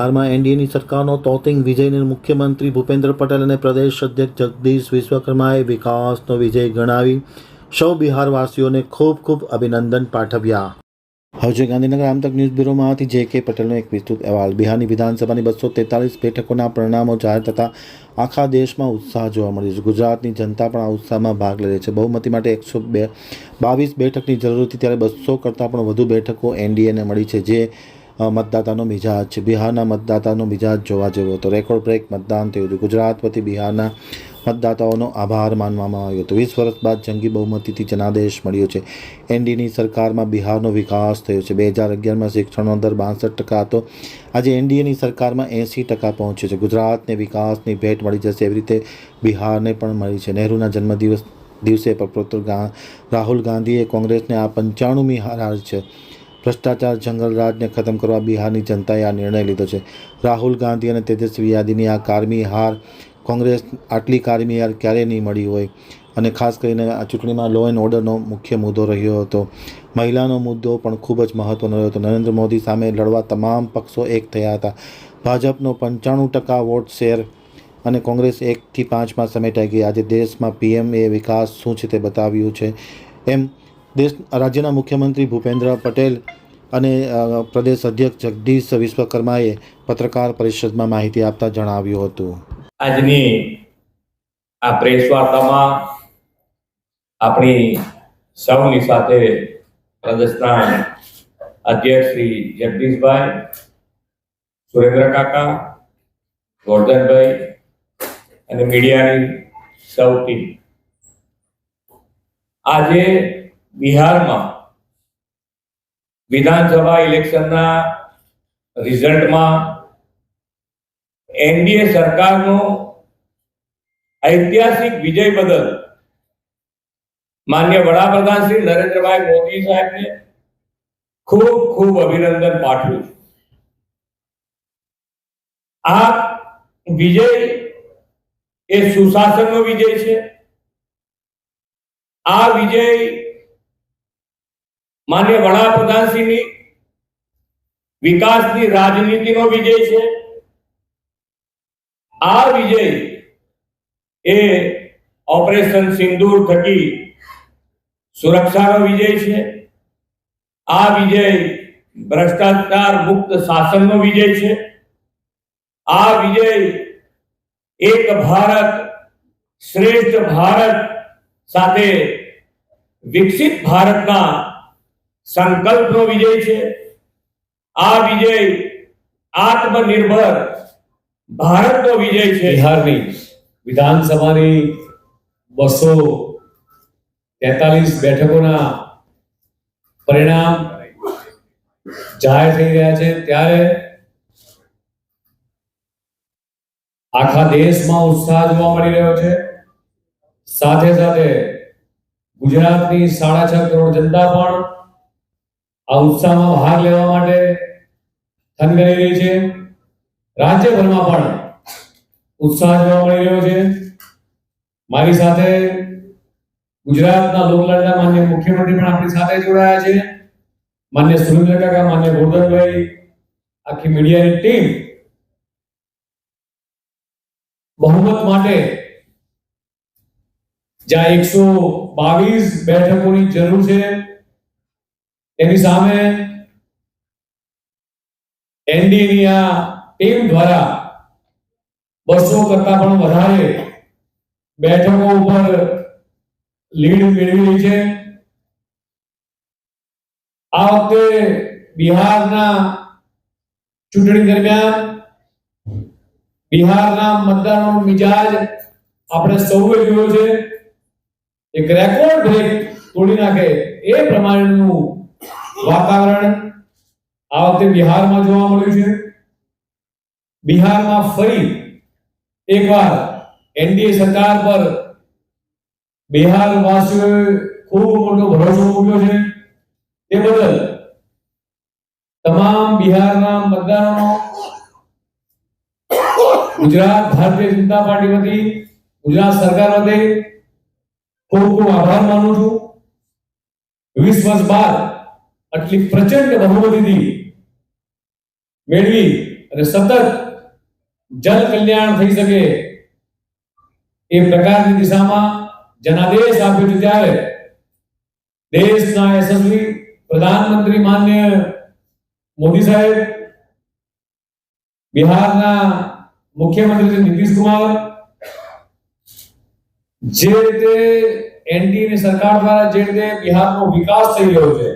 બિહારમાં એનડીએની સરકારનો તોતિંગ વિજયને મુખ્યમંત્રી ભૂપેન્દ્ર પટેલ અને પ્રદેશ અધ્યક્ષ જગદીશ વિશ્વકર્માએ વિકાસનો વિજય ગણાવી સૌ બિહારવાસીઓને ખૂબ ખૂબ અભિનંદન પાઠવ્યા. હજુ ગાંધીનગર આમતક ન્યૂઝ બ્યુરોમાંથી જે કે પટેલનો એક વિસ્તૃત અહેવાલ. બિહારની વિધાનસભાની બસો તેતાલીસ બેઠકોના પરિણામો જાહેર થતાં આખા દેશમાં ઉત્સાહ જોવા મળ્યો છે. ગુજરાતની જનતા પણ આ ઉત્સાહમાં ભાગ લે છે. બહુમતી માટે એકસો બે, બાવીસ બેઠકની જરૂર હતી, ત્યારે બસો કરતાં પણ વધુ બેઠકો એનડીએને મળી છે, જે મતદાતાનો મિજાજ બિહારના મતદાતાનો મિજાજ જોવા જેવો હતો રેકોર્ડ બ્રેક મતદાન થયું હતું. ગુજરાત વતી બિહારના મતદાતાઓનો આભાર માનવામાં આવ્યો હતો. વીસ વર્ષ બાદ જંગી બહુમતીથી જનાદેશ મળ્યો છે. એનડીની સરકારમાં બિહારનો વિકાસ થયો છે. બે હજાર અગિયારમાં શિક્ષણનો દર બાસઠ ટકા હતો. આજે એનડીએની સરકારમાં એંસી ટકા પહોંચ્યો છે. ગુજરાતને વિકાસની ભેટ મળી જશે એવી રીતે બિહારને પણ મળી છે. નહેરુના જન્મદિવસ દિવસે પ્રપુત્ર ગા, રાહુલ ગાંધીએ કોંગ્રેસને આ પંચાણુમી હાર હારી છે. ભ્રષ્ટાચાર જંગલરાજને ખતમ કરવા બિહારની જનતાએ આ નિર્ણય લીધો છે. રાહુલ ગાંધી અને તેજસ્વી યાદીની આ કારમી હાર કોંગ્રેસ આટલી કારમી હાર ક્યારેય નહીં મળી હોય અને ખાસ કરીને આ ચૂંટણીમાં લો એન્ડ ઓર્ડરનો મુખ્ય મુદ્દો રહ્યો હતો. મહિલાનો મુદ્દો પણ ખૂબ જ મહત્ત્વનો રહ્યો હતો. નરેન્દ્ર મોદી સામે લડવા તમામ પક્ષો એક થયા હતા. ભાજપનો પંચાણું ટકા વોટ શેર અને કોંગ્રેસ એકથી પાંચમાં સમેટાઈ ગઈ. આજે દેશમાં પીએમએ વિકાસ શું છે તે બતાવ્યું છે. એમ દેશ રાજ્યના મુખ્યમંત્રી ભૂપેન્દ્ર પટેલ અને પ્રદેશ અધ્યક્ષ જગદીશ વિશ્વકર્માએ પત્રકાર પરિષદમાં માહિતી આપતા જણાવ્યું હતું. આજની આ પ્રેસ વાર્તામાં આપણી સૌની સાથે પ્રદેશના અધ્યક્ષ શ્રી જગદીશભાઈ, સુરેન્દ્ર કાકા, ગોરધનભાઈ અને મીડિયાની સૌ આજે બિહારમાં વિધાનસભા ઇલેક્શનના રિઝલ્ટમાં એનડીએ સરકારનો ઐતિહાસિક વિજય બદલ માન્ય વડાપ્રધાન શ્રી નરેન્દ્રભાઈ મોદી સાહેબને ખૂબ ખૂબ અભિનંદન પાઠવું છું. આ વિજય એ સુશાસનનો વિજય છે. આ વિજય માન્ય વડાપ્રધાનશ્રીની વિકાસની રાજનીતિનો વિજય છે. આ વિજય એ ઓપરેશન સિંદૂર થકી સુરક્ષાનો વિજય છે. આ વિજય ભ્રષ્ટાચાર મુક્ત શાસનનો વિજય છે. આ વિજય એક ભારત શ્રેષ્ઠ ભારત સાથે વિકસિત ભારતના સંકલ્પનો વિજય છે. આ વિજય આત્મનિર્ભર ભારતનો વિજય છે. બિહારની વિધાનસભાની બસો તેતાલીસ બેઠકોના પરિણામ જાહેર થઈ રહ્યા છે. ત્યારે આખા દેશમાં ઉત્સાહ જોવા મળી રહ્યો છે. સાથે સાથે ગુજરાતની સાડા છ કરોડ જનતા પણ આ ઉત્સાહમાં ભાગ લેવા માટે થનગની રહી છે. રાજ્યભરમાં પણ ઉત્સાહ જોવા મળી રહ્યો છે. મારી સાથે ગુજરાતના લોકલાડના માન્ય મુખ્યમંત્રી પણ આપણી સાથે જોડાયા છે. માન્ય સુરેન્દ્ર કાકા, માન્ય ગોરધનભાઈ, આખી મીડિયાની ટીમ બહુમત માટે જ્યાં એકસો બાવીસ બેઠકોની જરૂર છે. એની સામે એનડીની આ ટીમ દ્વારા બસો કરતા પણ વધારે બેઠકો ઉપર લીડ મેળવી રહી છે. આ વખતે બિહારના ચૂંટણી દરમિયાન બિહારના મતદારોનો મિજાજ આપણે સૌએ જોયો છે. એક રેકોર્ડ બ્રેક તોડી નાખે એ પ્રમાણેનું વાતાવરણ આ વખતે બિહારમાં જોવા મળ્યું છે. બિહારમાં ફરી એકવાર એનડીએ સરકાર પર બિહાર વાસીઓએ ખૂબ મોટો ભરોસો મૂક્યો છે. તે બદલ તમામ બિહારના મતદારોનો ગુજરાત ભારતીય જનતા પાર્ટી વતી, ગુજરાત સરકાર વતી ખૂબ ખૂબ આભાર માનું છું. વીસ વર્ષ બાદ આટલી પ્રચંડ બહુમતીથી મેળવી અને સતત જન કલ્યાણ થઈ શકે એ પ્રકારની દિશામાં જનાદેશ આપ્યો છે. ત્યારે દેશના યશસ્વી પ્રધાનમંત્રી માન્ય મોદી સાહેબ, બિહારના મુખ્યમંત્રી નીતિશ કુમાર, જે રીતે એનડીએ સરકાર દ્વારા જે રીતે બિહારનો વિકાસ થઈ રહ્યો છે.